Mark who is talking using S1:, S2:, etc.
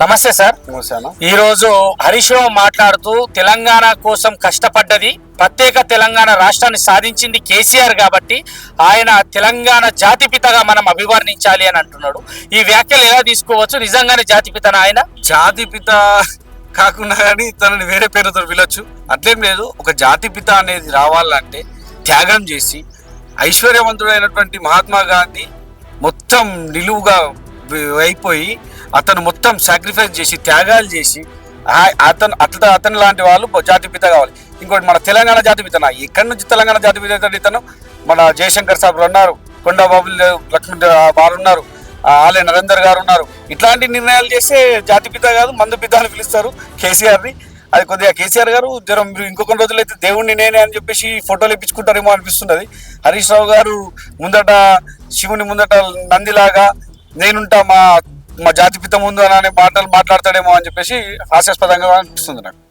S1: నమస్తే సార్. ఈ రోజు హరీష్ రావు మాట్లాడుతూ తెలంగాణ కోసం కష్టపడ్డది ప్రత్యేక తెలంగాణ రాష్ట్రాన్ని సాధించింది కేసీఆర్ కాబట్టి ఆయన తెలంగాణ జాతిపితగా మనం అభివర్ణించాలి అని అంటున్నాడు. ఈ వ్యాఖ్యలు ఎలా తీసుకోవచ్చు? నిజంగానే జాతిపితన ఆయన?
S2: జాతిపిత కాకుండా కానీ తనని వేరే పేరుతో పిలవచ్చు. అట్లేం లేదు. ఒక జాతిపిత అనేది రావాలంటే త్యాగం చేసి ఐశ్వర్యవంతుడైనటువంటి మహాత్మా గాంధీ మొత్తం నిలువుగా అయిపోయి అతను మొత్తం సాక్రిఫైస్ చేసి త్యాగాలు చేసి ఆ- అతను అతను అతని లాంటి వాళ్ళు జాతిపిత కావాలి. ఇంకోటి మన తెలంగాణ జాతిపిత నా. ఎక్కడి నుంచి తెలంగాణ జాతిపిత ఇతను? మన జయశంకర్ సాబ్ ఉన్నారు. కొండబాబు లక్ష్మణ్ వారు ఉన్నారు. ఆలయ నరేందర్ గారు ఉన్నారు. ఇట్లాంటి నిర్ణయాలు చేస్తే జాతిపిత కాదు మందు పిత అని పిలుస్తారు కేసీఆర్ని. అది కొద్దిగా కేసీఆర్ గారు జ్వరం మీరు ఇంకొక రోజులు అయితే దేవుణ్ణి నేనే అని చెప్పేసి ఫోటోలు ఇప్పించుకుంటారేమో అనిపిస్తున్నది. హరీష్ రావు గారు ముందట శివుని ముందట నందిలాగా నేనుంటా మా మా జాతిపిత ముందు అనే మాటలు మాట్లాడతాడేమో అని చెప్పేసి హాస్యాస్పదంగా అనిపిస్తుంది నాకు.